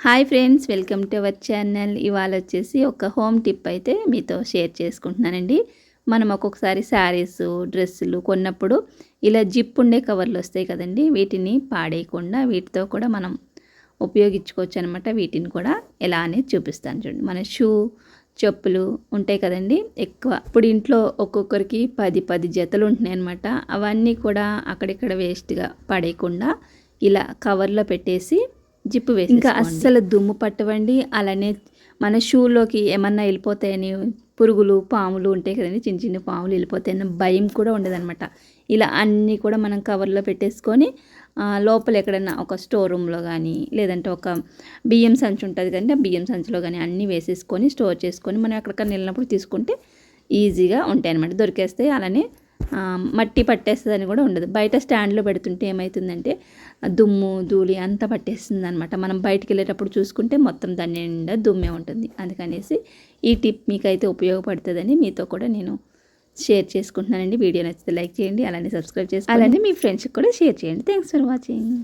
Hi friends welcome to our channel. ఇవాళ వచ్చేసి ఒక హోమ్ టిప్ అయితే మీతో షేర్ చేసుకుంటున్నానండి. మనం ఒక్కొక్కసారి శారీస్ డ్రెస్సులు కొన్నప్పుడు ఇలా జిప్ ఉండే కవర్లు వస్తాయి కదండి వీటిని పాడేయకుండా వీటితో కూడా మనం ఉపయోగించుకోవచ్చు అనమాట వీటిని కూడా ఎలా అనేది చూపిస్తాను చూడండి. మన షూ చెప్పులు ఉంటాయి కదండి ఎక్కువ. ఇప్పుడు ఇంట్లో ఒక్కొక్కరికి పది పది జతలు ఉంటున్నాయి అనమాట అవన్నీ కూడా అక్కడిక్కడ వేస్ట్గా పడేయకుండా ఇలా కవర్లో పెట్టేసి జిప్పు వేసి ఇంకా అస్సలు దుమ్ము పట్టవండి. అలానే మన షూలోకి ఏమన్నా వెళ్ళిపోతాయని పురుగులు పాములు ఉంటాయి కదండి చిన్న చిన్న పాములు వెళ్ళిపోతాయన్న భయం కూడా ఉండదన్నమాట. ఇలా అన్నీ కూడా మనం కవర్లో పెట్టేసుకొని లోపల ఎక్కడన్నా ఒక స్టోర్ రూమ్లో కానీ లేదంటే ఒక బియ్యం సంచి ఉంటుంది కానీ ఆ బియ్యం సంచిలో కానీ అన్నీ వేసేసుకొని స్టోర్ చేసుకొని మనం ఎక్కడికైనా వెళ్ళినప్పుడు తీసుకుంటే ఈజీగా ఉంటాయి అనమాట దొరికేస్తాయి. అలానే మట్టి పట్టేస్తుందని కూడా ఉండదు. బయట స్టాండ్లో పెడుతుంటే ఏమవుతుందంటే దుమ్ము ధూళి అంతా పట్టేస్తుంది అనమాట మనం బయటికి వెళ్ళేటప్పుడు చూసుకుంటే మొత్తం దాని నిండా దుమ్మే ఉంటుంది. అందుకనేసి ఈ టిప్ మీకైతే ఉపయోగపడుతుందని మీతో కూడా నేను షేర్ చేసుకుంటున్నానండి. వీడియో నచ్చితే లైక్ చేయండి అలానే సబ్స్క్రైబ్ చేసి అలానే మీ ఫ్రెండ్స్కి కూడా షేర్ చేయండి. Thanks for watching.